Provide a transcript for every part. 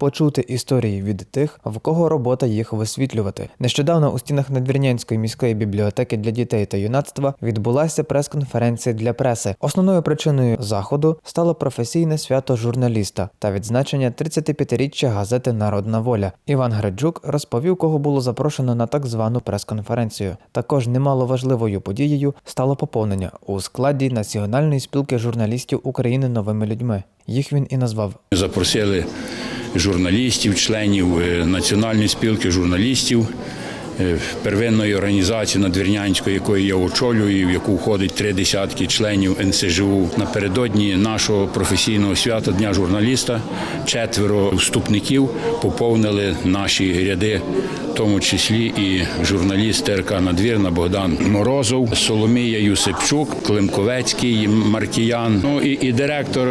почути історії від тих, в кого робота їх висвітлювати. Нещодавно у стінах Надвірнянської міської бібліотеки для дітей та юнацтва відбулася прес-конференція для преси. Основною причиною заходу стало професійне свято журналіста та відзначення 35-річчя газети Народна воля. Іван Греджук розповів, кого було запрошено на так звану прес-конференцію. Також немало важливою подією стало поповнення у складі Національної спілки журналістів України новими людьми. Їх він і назвав. Запросили журналістів, членів е, Національної спілки журналістів, первинної організації Надвірнянської, якої я очолюю, в яку входить три десятки членів НСЖУ. Напередодні нашого професійного свята Дня журналіста четверо вступників поповнили наші ряди, в тому числі і журналіст ТРК Надвірна Богдан Морозов, Соломія Юсипчук, Климковецький Маркіян, ну і, і директор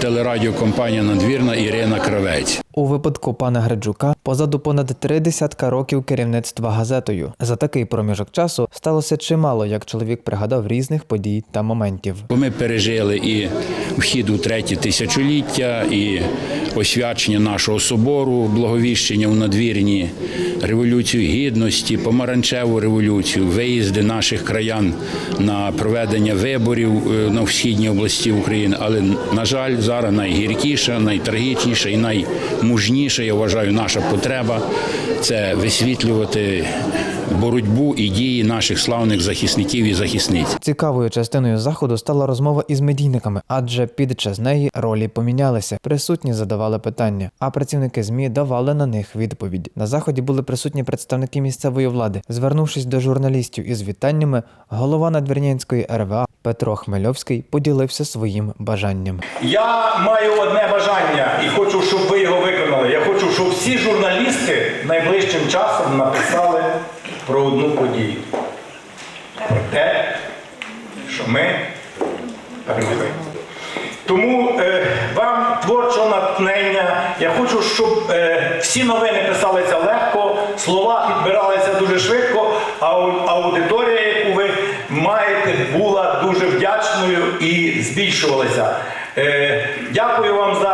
телерадіокомпанії Надвірна Ірина Кравець. У випадку пана Греджука позаду понад три десятка років керівництва газетою. За такий проміжок часу сталося чимало, як чоловік пригадав різних подій та моментів. Ми пережили і вхід у третє тисячоліття, і освячення нашого собору, благовіщення у надвірні, революцію гідності, помаранчеву революцію, виїзди наших краян на проведення виборів е, на східній області України. Але на жаль, зараз найгіркіша, найтрагічніша і наймужніша, я вважаю, наша потреба це висвітлювати боротьбу і дії наших славних захисників і захисниць. Цікавою частиною заходу стала розмова із медійниками, адже під час неї ролі помінялися. Присутні задавали питання, а працівники змі давали на них відповідь. На заході були присутні представники місцевої влади. Звернувшись до журналістів із вітаннями, голова Надвірнянської РВА Петро Хмельовський поділився своїм бажанням. Я маю одне бажання і хочу, щоб ви його виконали. Я хочу, щоб всі журналісти найближчим часом написали про одну подію. Про те, що ми перемогли. Тому е, вам творчого натхнення. Я хочу, щоб е, всі новини писалися легко, слова підбиралися дуже швидко, а аудиторія, яку ви маєте, була дуже вдячною і збільшувалася. Е, дякую вам за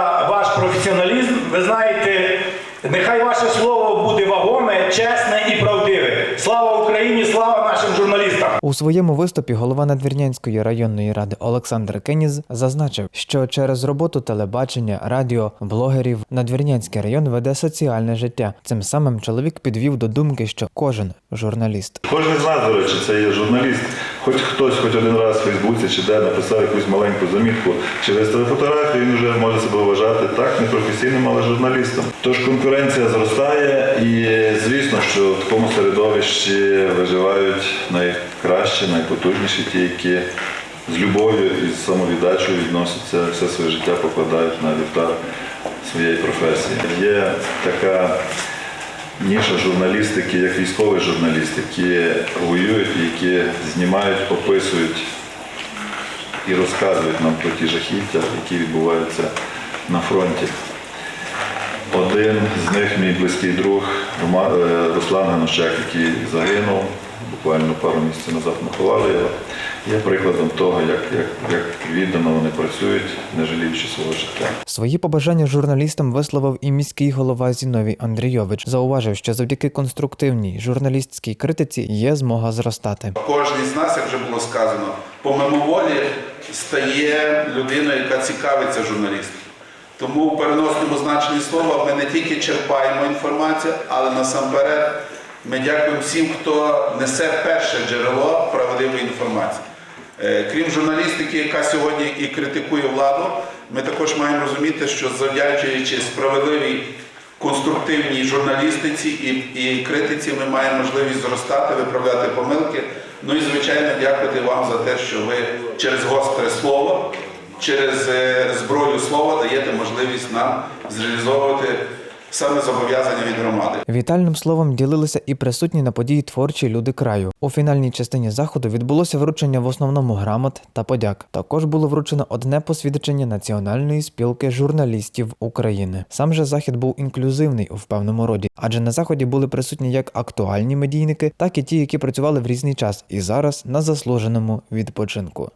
нехай ваше слово буде вагоме, чесне і правдиве. Слава Україні! Слава нашим журналістам! У своєму виступі голова Надвірнянської районної ради Олександр Кеніз зазначив, що через роботу телебачення, радіо, блогерів Надвірнянський район веде соціальне життя. Цим самим чоловік підвів до думки, що кожен журналіст Кожен з нас, до речі, це є журналіст. Хоч хтось хоч один раз в Фейсбуці чи де написав якусь маленьку замітку чи виставив фотографію, він вже може себе вважати так, не професійним, але журналістом. Тож конкуренція зростає і звісно, що в такому середовищі виживають найкращі, найпотужніші ті, які з любов'ю і з самовіддачею відносяться, все своє життя покладають на вівтар своєї професії. Є така ніша журналістики, як військовий журналіст, які воюють, які знімають, описують і розказують нам про ті жахіття, які відбуваються на фронті. Один з них, мій близький друг е, Руслан Ганущак, який загинув, буквально пару місяців назад ми ховали його, є прикладом того, як, як, як віддано вони працюють, не жаліючи свого життя. Свої побажання журналістам висловив і міський голова Зіновій Андрійович. Зауважив, що завдяки конструктивній журналістській критиці є змога зростати. Кожен з нас, як вже було сказано, по мимоволі стає людиною, яка цікавиться журналістом. Тому в переносному значенні слова ми не тільки черпаємо інформацію, але насамперед ми дякуємо всім, хто несе перше джерело правдивої інформації. Е, Крім журналістики, яка сьогодні і критикує владу, ми також маємо розуміти, що завдячуючи справедливій конструктивній журналістиці і, і критиці ми маємо можливість зростати, виправляти помилки. Ну і звичайно дякувати вам за те, що ви через гостре слово, через е, зброю слова даєте можливість нам зреалізовувати саме зобов'язання від громади. Вітальним словом ділилися і присутні на події творчі люди краю. У фінальній частині заходу відбулося вручення в основному грамот та подяк. Також було вручено одне посвідчення Національної спілки журналістів України. Сам же захід був інклюзивний у певному роді, адже на заході були присутні як актуальні медійники, так і ті, які працювали в різний час і зараз на заслуженому відпочинку.